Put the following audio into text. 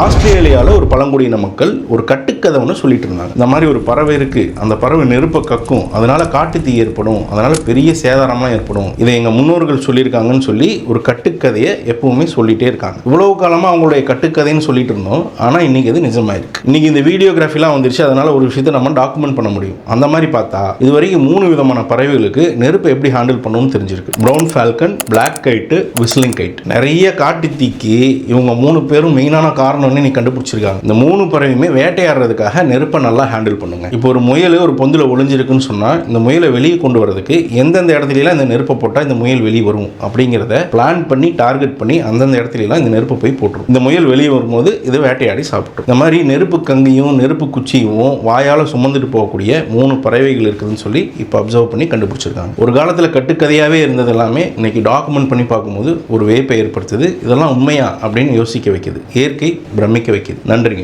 ஆஸ்திரேலியாவில் ஒரு பழங்குடியின மக்கள் ஒரு கட்டுக்கதை ஒன்று சொல்லிட்டு இருந்தாங்க. இந்த மாதிரி ஒரு பறவை இருக்கு. அந்த பறவை நெருப்பை கக்கும். அதனால காட்டுத்தீ ஏற்படும். அதனால பெரிய சேதாரம்லாம் ஏற்படும். இதை எங்கள் முன்னோர்கள் சொல்லியிருக்காங்கன்னு சொல்லி ஒரு கட்டுக்கதையை எப்பவுமே சொல்லிட்டே இருக்காங்க. இவ்வளவு காலமாக அவங்களுடைய கட்டுக்கதைன்னு சொல்லிட்டு இருந்தோம். ஆனால் இன்னைக்கு அது நிஜமாயிருக்கு. இன்னைக்கு இந்த வீடியோகிராஃபிலாம் வந்துருச்சு. அதனால ஒரு விஷயத்தை நம்ம டாக்குமெண்ட் பண்ண முடியும். அந்த மாதிரி பார்த்தா இது வரைக்கும் மூணு விதமான பறவைகளுக்கு நெருப்பை எப்படி ஹேண்டில் பண்ணணும்னு தெரிஞ்சிருக்கு. Brown falcon black kite whistling kite நிறைய காட்டு தீக்கு இவங்க மூணு பேரும் மெயினான காரணம் காரணம்னு நீ கண்டுபிடிச்சிருக்காங்க. இந்த மூணு பறவையுமே வேட்டையாடுறதுக்காக நெருப்பை நல்லா ஹேண்டில் பண்ணுங்க. இப்போ ஒரு முயல் ஒரு பொந்தில் ஒளிஞ்சிருக்குன்னு சொன்னால் இந்த முயலை வெளியே கொண்டு வரதுக்கு எந்தெந்த இடத்துலலாம் இந்த நெருப்பை போட்டால் இந்த முயல் வெளியே வரும் அப்படிங்கிறத பிளான் பண்ணி டார்கெட் பண்ணி அந்தந்த இடத்துலலாம் இந்த நெருப்பை போய் போட்டுரும். இந்த முயல் வெளியே வரும்போது இது வேட்டையாடி சாப்பிட்ரும் இந்த மாதிரி நெருப்பு கங்கையும் நெருப்பு குச்சியும் வாயால் சுமந்துட்டு போகக்கூடிய மூணு பறவைகள் இருக்குதுன்னு சொல்லி இப்போ அப்சர்வ் பண்ணி கண்டுபிடிச்சிருக்காங்க. ஒரு காலத்தில் கட்டுக்கதையாகவே இருந்தது எல்லாமே இன்னைக்கு டாக்குமெண்ட் பண்ணி பார்க்கும்போது ஒரு வேப்பை ஏற்படுத்துது. இதெல்லாம் உண்மையா அப்படின்னு யோசிக்க வைக்குது. இயற்கை பிரமிக்க வைக்கிது. நன்றிங்க.